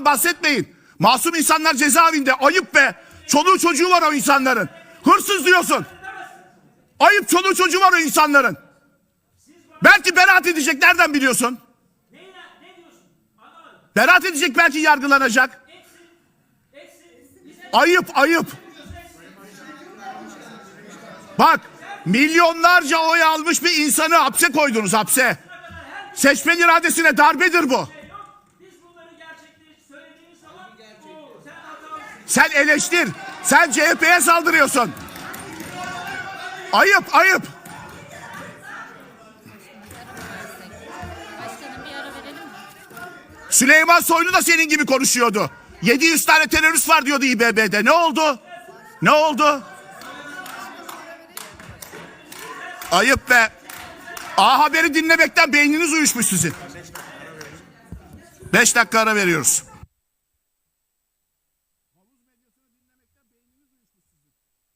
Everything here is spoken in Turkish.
insanlardan bahsetmeyin. Masum insanlar cezaevinde. Ayıp be. Çoluğu çocuğu var o insanların. Hırsız diyorsun. Ayıp çoluğu çocuğu var o insanların. Belki beraat edecek. Nereden biliyorsun? Beraat edecek belki yargılanacak. Ayıp ayıp. Bak milyonlarca oy almış bir insanı hapse koydunuz hapse. Seçmen iradesine darbedir bu. Sen eleştir. Sen CHP'ye saldırıyorsun. Ayıp ayıp. Süleyman Soylu da senin gibi konuşuyordu. 700 tane terörist var diyordu İBB'de. Ne oldu? Ne oldu? Ayıp be. A Haber'i dinlemekten beyniniz uyuşmuş sizin. 5 dakika ara veriyoruz.